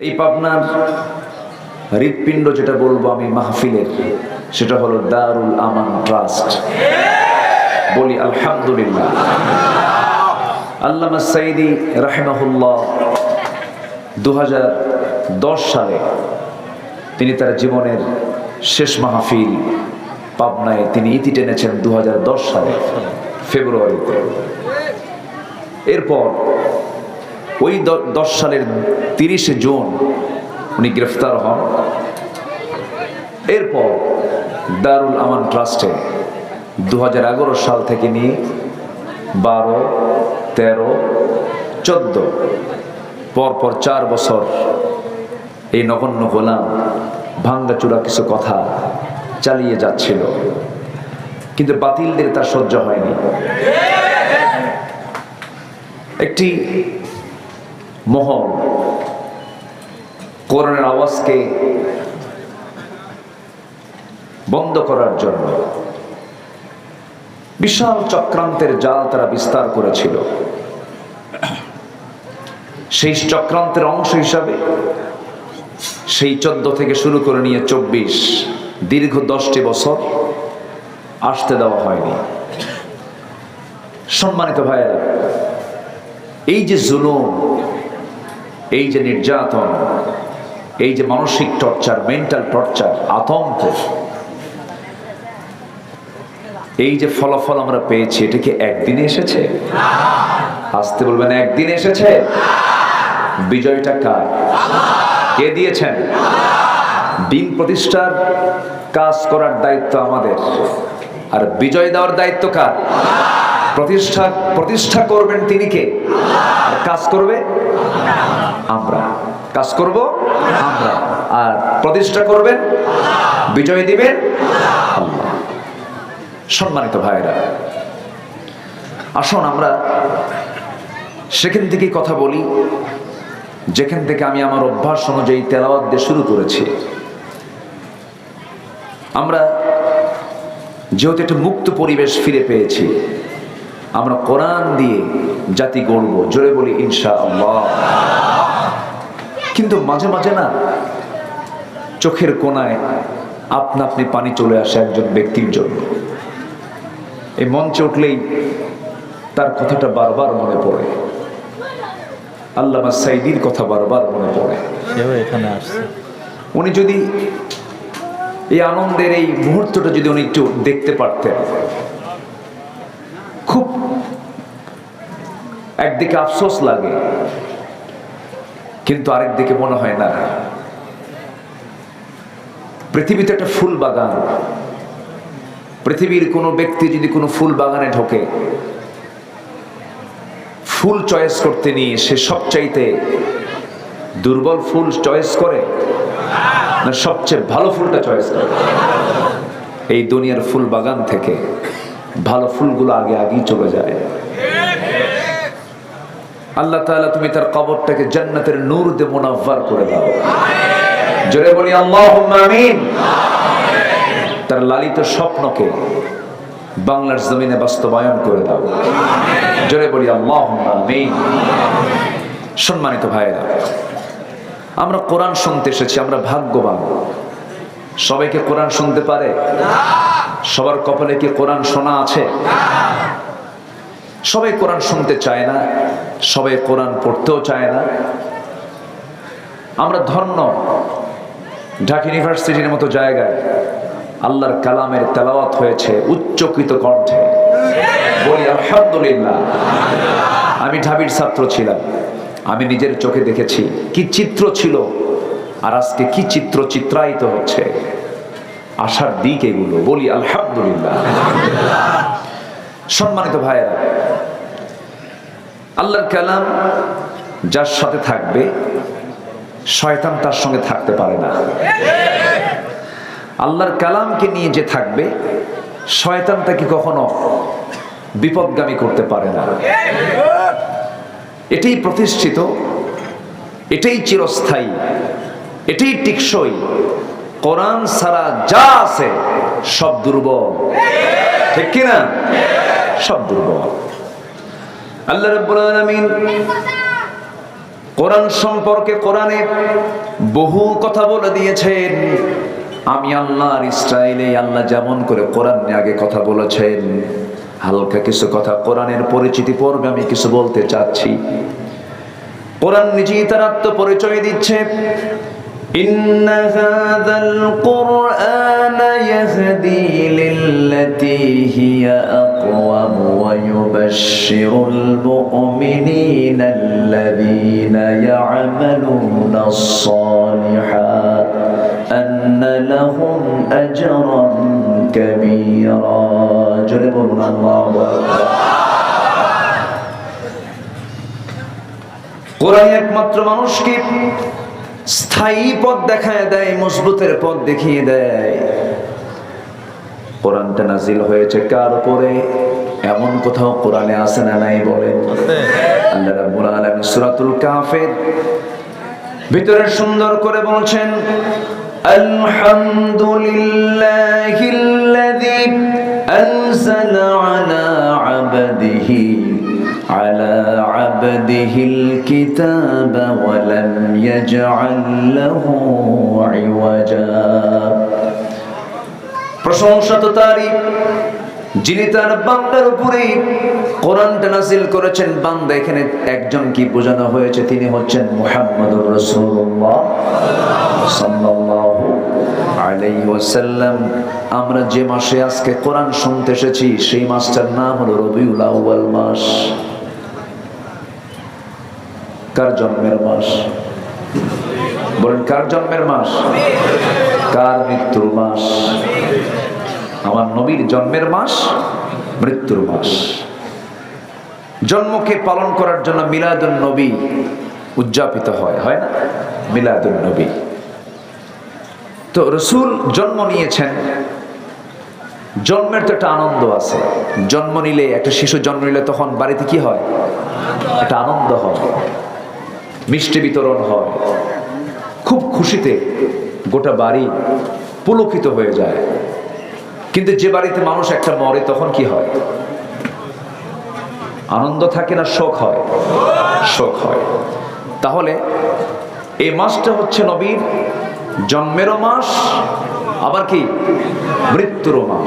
এই পাবনার হৃৎপিণ্ড যেটা বলব আমি মাহফিলের, সেটা হলো দারুল আমান ট্রাস্ট। বলি আলহামদুলিল্লাহ। আল্লামা সাইদি রাহেমাহুল্লাহ দু সালে তিনি তার জীবনের শেষ মাহফিল পাবনায় তিনি ইতি টেনেছেন দু হাজার দশ সালে, ফেব্রুয়ারিতে। এরপর ওই দশ সালের তিরিশে জুন উনি গ্রেফতার হন। এরপর দারুল আমান ট্রাস্টে দু হাজার এগারো সাল থেকে নিয়ে বারো, তেরো, চোদ্দ, পরপর চার বছর এই নগণ্য গোলাম ভাঙ্গাচূড়া কিছু কথা চালিয়ে যাচ্ছিল। কিন্তু বাতিলদের তা সহ্য হয়নি। একটি মহল, কোরআনের আওয়াজকে বন্ধ করার জন্য বিশাল চক্রান্তের জাল তারা বিস্তার করেছিল। সেই চক্রান্তের অংশ হিসাবে সেই চোদ্দ থেকে শুরু করে নিয়ে চব্বিশ, দীর্ঘ দশটি বছর আসতে দেওয়া হয়নি। সম্মানিত ভাইয়েরা, এই যে জুলুম এই যে নির্যাতন, এই যে মানসিক টর্চার মেন্টাল টর্চার আতঙ্ক, এই যে ফলাফল আমরা পেয়েছি, এটা কি একদিনে এসেছে? আসতে বলবেন, একদিন এসেছে? বিজয়টা কার? কে দিয়েছেন? দিন প্রতিষ্ঠার কাজ করার দায়িত্ব আমাদের। আর বিজয় দেওয়ার দায়িত্ব কার? প্রতিষ্ঠা প্রতিষ্ঠা করবেন তিনি কে? কাজ করবে? আমরা। কাজ করব? আমরা। আর প্রতিষ্ঠা করবেন? বিজয় দিবেন? আল্লাহ। সম্মানিত ভাইরা আসুন আমরা সেখান থেকেই কথা বলি। যেখান থেকে আমি আমার অভ্যাস অনুযায়ী তেলাওয়াত দিয়ে শুরু করেছি। আমরা যেহেতু একটা মুক্ত পরিবেশ ফিরে পেয়েছি আমরা কোরআন দিয়ে জাতি গড়ব। জোরে বলি ইনশা আল্লাহ কিন্তু মাঝে মাঝে না চোখের কোনায় আপনা আপনি পানি চলে আসে একজন ব্যক্তির জন্য। এই মঞ্চে উঠলেই তার কথাটা বারবার মনে পড়ে। আল্লামা সাইদির কথা বারবার মনে পড়ে। সেও এখানে আসছে। উনি যদি এই আনন্দের এই মুহূর্তটা যদি উনি একটু দেখতে পারতেন। একদিকে আফসোস লাগে, কিন্তু আরেকদিকে মনে হয় না। পৃথিবীতে একটা ফুল বাগান। পৃথিবীর কোনো ব্যক্তি যদি কোনো ফুল বাগানে ঢোকে, ফুল চয়েস করতে নিয়ে সে সবচাইতে দুর্বল ফুল চয়েস করে না সবচেয়ে ভালো ফুলটা চয়েস করে? এই দুনিয়ার ফুল বাগান থেকে ভালো ফুলগুলো আগে আগেই চলে যায়। আল্লাহ তাআলা তুমি তার কবরটাকে জান্নাতের নূর দিয়ে মুনাফার করে দাও। জোরে বলি, আল্লাহুম্মা আমিন। তার লালিত স্বপ্নকে বাংলার জমিনে বাস্তবায়ন করে দাও। জোরে বলি, আল্লাহুম্মা আমিন। সম্মানিত ভাইয়েরা, আমরা কোরআন শুনতে এসেছি, আমরা ভাগ্যবান। সবাইকে কোরআন শুনতে পারে? সবার কপালে কি কোরআন শোনা আছে? সবাই কোরআন শুনতে চায় না? সবাই কোরআন পড়তেও চায় না। আমরা ধন্য ঢাকা ইউনিভার্সিটির মতো জায়গায় আল্লাহর কালামের তেলাওয়াত হয়েছে উচ্চকৃত কণ্ঠে। বলি, আলহামদুলিল্লাহ। আমি ঢাবির ছাত্র ছিলাম। আমি নিজের চোখে দেখেছি কি চিত্র ছিল আর আজকে কি চিত্র চিত্রায়িত হচ্ছে। আশার দিক এগুলো। বলি, আলহামদুলিল্লাহ। সম্মানিত ভাইয়েরা আল্লাহর কালাম যার সাথে থাকবে, শয়তান তার সঙ্গে থাকতে পারে না। আল্লাহর কালামকে নিয়ে যে থাকবে, শয়তান তাকে কখনো বিপদগামী করতে পারে না। এটাই প্রতিষ্ঠিত, এটাই চিরস্থায়ী, এটাই টিকসই। কোরআন ছাড়া যা আছে, সব দুর্বল। ঠিক কিনা? সব দুর্বল। আল্লাহ রাব্বুল আলামিন কোরআন সম্পর্কে কোরআনে বহু কথা বলে দিয়েছেন। আমি আল্লাহর ইসরায়েলে আল্লাহ যেমন করে কোরআন নিয়ে আগে কথা বলেছেন, হালকা কিছু কথা কোরআনের পরিচিতি পর্বে আমি কিছু বলতে চাচ্ছি। কোরআন নিজেই তার আত্মপরিচয় দিচ্ছে। ইন্না হাদাল কোরআন ইয়াহদি লিল للتي هي أقوم ويبشر المؤمنين الذين يعملون الصالحات أن لهم أجرا كبيرا جربنا الله أكبر কোরআন একমাত্র মানুষকে স্থায়ী পথ দেখায় দেয় মজবুতের পথ দেখিয়ে দেয় কোরআনটা নাজিল হয়েছে কার উপরে এমন কোথাও কোরআনে আছে না নাই বলে আল্লাহ রাব্বুল আলামিন সূরাতুল কাফের ভিতরে সুন্দর করে বলছেন আলহামদুলিল্লাহিল্লাযী আনজালা আলা আবদিহি على عبده الكتاب ولم يجعل له عوجا প্রশংসা তো তারই। যিনি তার বান্দার উপরে কোরআনটা নাজিল করেছেন, বান্দা এখানে একজন কি বোঝানো হয়েছে? তিনি হচ্ছেন মুহাম্মদুর রাসূলুল্লাহ সাল্লাল্লাহু আলাইহি ওয়াসাল্লাম। আমরা যে মাসে আজকে কোরআন শুনতে এসেছি, সেই মাসটার নাম হলো রবিউল আউয়াল মাস। কার জন্মের মাস? বলেন, কার জন্মের মাস? কার মৃত্যুর মাস? আমার নবীর জন্মের মাস, মৃত্যুর মাস। জন্মকে পালন করার জন্য মিলাদুল নবী উদযাপিত হয় হয় না? মিলাদুন নবী। তো রসুল জন্ম নিয়েছেন। জন্মের তো একটা আনন্দ আছে। জন্ম নিলে, একটা শিশু জন্ম নিলে তখন বাড়িতে কি হয়? একটা আনন্দ হয়। মিষ্টি বিতরণ হয়। খুব খুশিতে গোটা বাড়ি পুলকিত হয়ে যায়। কিন্তু যে বাড়িতে মানুষ একটা মরে, তখন কি হয়? আনন্দ থাকে না শোক হয়? শোক হয়। তাহলে এই মাসটা হচ্ছে নবীর জন্মেরও মাস, আবার কি? মৃত্যুরও মাস।